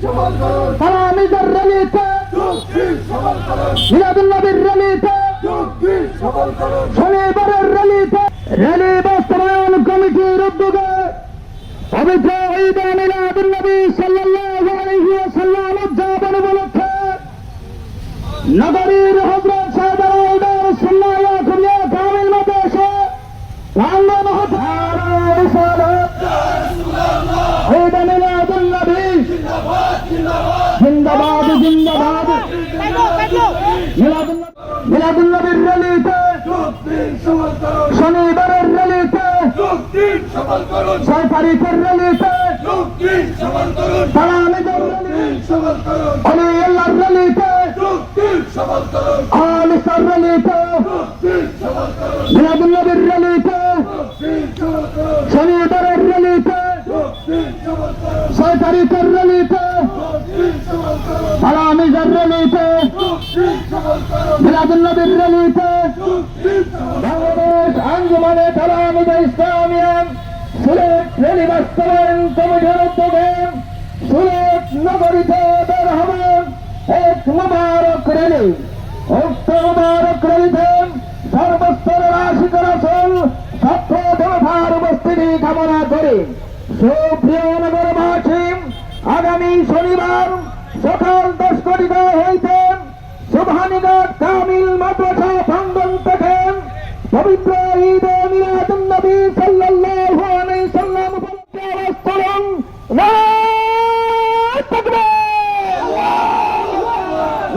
তালামিজের র্যালিতে মিলাদুল্নবীর র্যালিতে শনিবারের র্যালিতে র্যালি বাস্তবায়ন কমিটির উদ্যোগে পবিত্র ঈদ মিলাদুল্নবী সাল্লাল্লাহু আলাইহি ওয়াসাল্লাম উদযাপন উপলক্ষে নগরীর হযরত সাহেবের ঈদের সুন্নাহ কুরিয়া কামিল মাদ্রাসা প্রাঙ্গণ হতে রিসালাত ঈদ মিলাদুল্নবী জিন্দাবাদ জিন্দাবাদ। মিলাদুল্নবীর র্যালিতে শনিবারের র্যালিতে ছয় তারিখের র্যালিতে তালামিদের র্যালিতে মিলাদুল্নবীর র্যালিতে বাংলাদেশ আঞ্জুমানে তালামিদা ইসলামিয়া সিলেট রেলি বাস্তবায়ন কমিটির উদ্যোগে সিলেট নগরীতে বের হবে এক মুবারক রেলি উক্ত মুবারক রেলিতে সকাল সুবহানিঘাট কামিল মাদ্রাসা প্রাঙ্গণ থেকে পবিত্র ঈদ মিলাদুন নবী সাল্লাল্লাহু আলাইহি সাল্লাম উপলক্ষে আওয়াজ তুলুন নারায়ে তাকবীর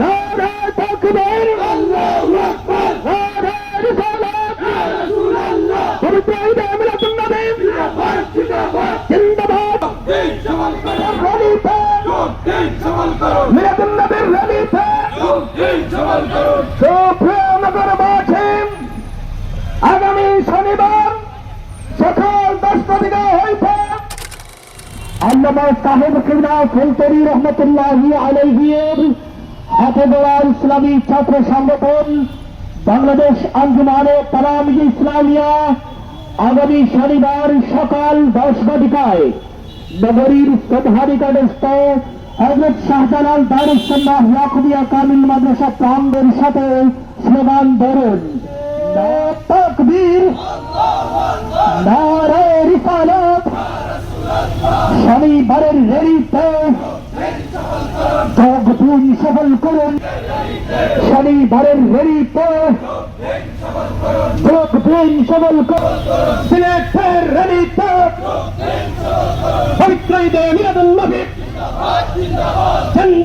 নারায়ে তাকবীর আল্লাহু আকবার। নারায়ে রিসালাত ইয়া রাসূলুল্লাহ পবিত্র ঈদ মিলাদুন নবী। জিন্দাবাদ জিন্দাবাদ। সুপ্রিয় নগরবাসী আগামী শনিবার সকাল দশটা দিকে হইতে আল্লামা সাহেব কিবলা ফুলতরি রহমতুল্লাহ আলহিয়ের হাতে গড়া ইসলামী ছাত্র সংগঠন বাংলাদেশ আঞ্জুমানে তালাম ইসলামিয়া আগামী শনিবার সকাল দশ ঘটিকায় নগরীর সভারিকাডস্থ হজরত শাহজালাল দারুসাল্লাহ ইয়াকুবিয়া কামিল মাদ্রাসা প্রাঙ্গের সাথে স্লোগান ধরুন। তকবীর নারে রিসালাত শনিবারের রেলিতে যোগ দিন সফল করুন। শনিবারের রেলিতে যোগ সফল করুন। সিলেটের রেলিতে